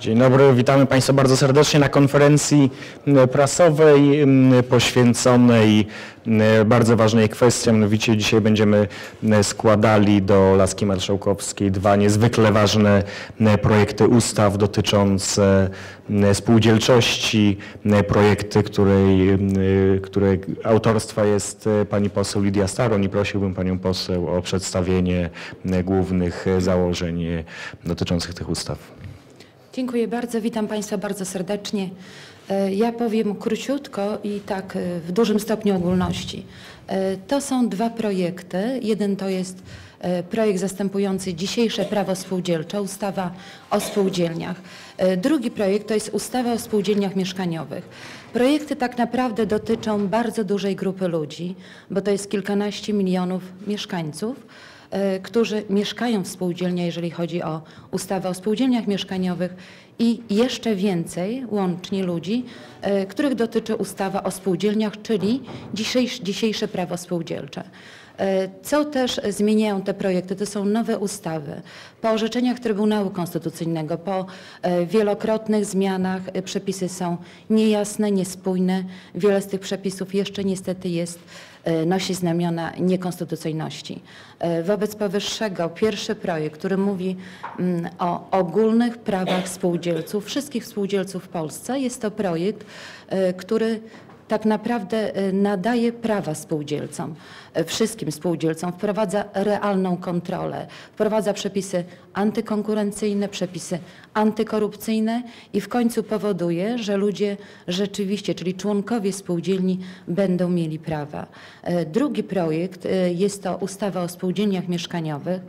Dzień dobry, witamy Państwa bardzo serdecznie na konferencji prasowej poświęconej bardzo ważnej kwestii, mianowicie dzisiaj będziemy składali do Laski Marszałkowskiej dwa niezwykle ważne projekty ustaw dotyczące spółdzielczości, projekty, której, której autorstwa jest e, pani poseł Lidia Staroń i prosiłbym panią poseł o przedstawienie głównych założeń e, dotyczących tych ustaw. Dziękuję bardzo, witam Państwa bardzo serdecznie. E, Ja powiem króciutko i tak e, w dużym stopniu ogólności. E, To są dwa projekty. Jeden to jest projekt zastępujący dzisiejsze prawo spółdzielcze, ustawa o spółdzielniach. Drugi projekt to jest ustawa o spółdzielniach mieszkaniowych. Projekty tak naprawdę dotyczą bardzo dużej grupy ludzi, bo to jest kilkanaście milionów mieszkańców którzy mieszkają w spółdzielniach, jeżeli chodzi o ustawę o spółdzielniach mieszkaniowych i jeszcze więcej łącznie ludzi, e, których dotyczy ustawa o spółdzielniach, czyli dzisiejsze prawo spółdzielcze. E, Co też zmieniają te projekty? To są nowe ustawy. Po orzeczeniach Trybunału Konstytucyjnego, po e, wielokrotnych zmianach e, przepisy są niejasne, niespójne. Wiele z tych przepisów jeszcze niestety jest nosi znamiona niekonstytucyjności. Wobec powyższego pierwszy projekt, który mówi mm, o ogólnych prawach spółdzielców, wszystkich spółdzielców w Polsce, jest to projekt, który tak naprawdę e, nadaje prawa spółdzielcom, e, wszystkim spółdzielcom, wprowadza realną kontrolę, wprowadza przepisy antykonkurencyjne, przepisy antykorupcyjne i w końcu powoduje, że ludzie rzeczywiście, czyli członkowie spółdzielni będą mieli prawa. E, Drugi projekt jest to ustawa o spółdzielniach mieszkaniowych.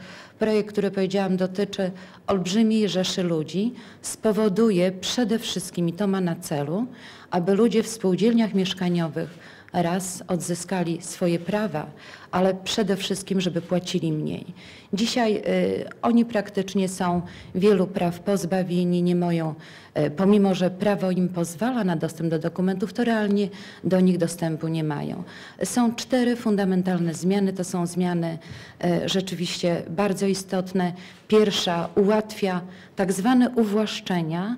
Projekt, który powiedziałam dotyczy olbrzymiej rzeszy ludzi, spowoduje przede wszystkim, i to ma na celu, aby ludzie w spółdzielniach mieszkaniowych raz odzyskali swoje prawa, ale przede wszystkim, żeby płacili mniej. Dzisiaj y, oni praktycznie są wielu praw pozbawieni, nie mają, y, pomimo że prawo im pozwala na dostęp do dokumentów, to realnie do nich dostępu nie mają. Są cztery fundamentalne zmiany, to są zmiany y, rzeczywiście bardzo istotne. Pierwsza ułatwia tak zwane uwłaszczenia,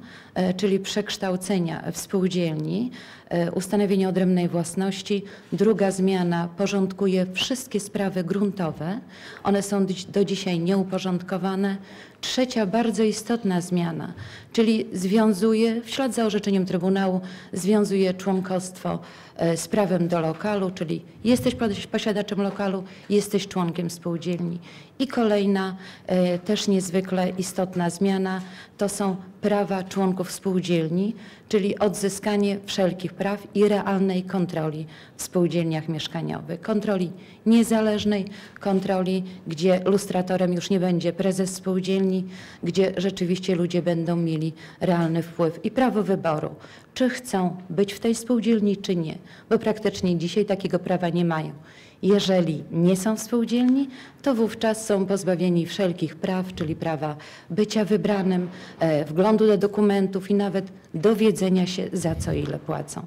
y, czyli przekształcenia w spółdzielni, y, ustanowienie odrębnej własności. Druga zmiana porządkuje wszystkie sprawy gruntowe. One są do dzisiaj nieuporządkowane. Trzecia bardzo istotna zmiana, czyli związuje, w ślad za orzeczeniem Trybunału, związuje członkostwo e, z prawem do lokalu, czyli jesteś posi- posiadaczem lokalu, jesteś członkiem spółdzielni. I kolejna e, też niezwykle istotna zmiana to są prawa członków spółdzielni, czyli odzyskanie wszelkich praw i realnej kontroli w spółdzielniach mieszkaniowych. Kontroli niezależnej, kontroli, gdzie lustratorem już nie będzie prezes spółdzielni, gdzie rzeczywiście ludzie będą mieli realny wpływ i prawo wyboru, czy chcą być w tej spółdzielni, czy nie, bo praktycznie dzisiaj takiego prawa nie mają. Jeżeli nie są spółdzielni, to wówczas są pozbawieni wszelkich praw, czyli prawa bycia wybranym, e, wglądu do dokumentów i nawet dowiedzenia się za co ile płacą.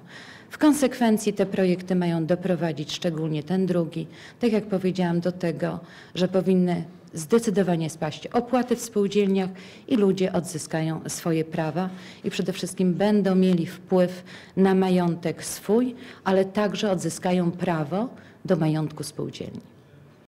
W konsekwencji te projekty mają doprowadzić, szczególnie ten drugi, tak jak powiedziałam, do tego, że powinny zdecydowanie spaść opłaty w spółdzielniach i ludzie odzyskają swoje prawa i przede wszystkim będą mieli wpływ na majątek swój, ale także odzyskają prawo do majątku spółdzielni.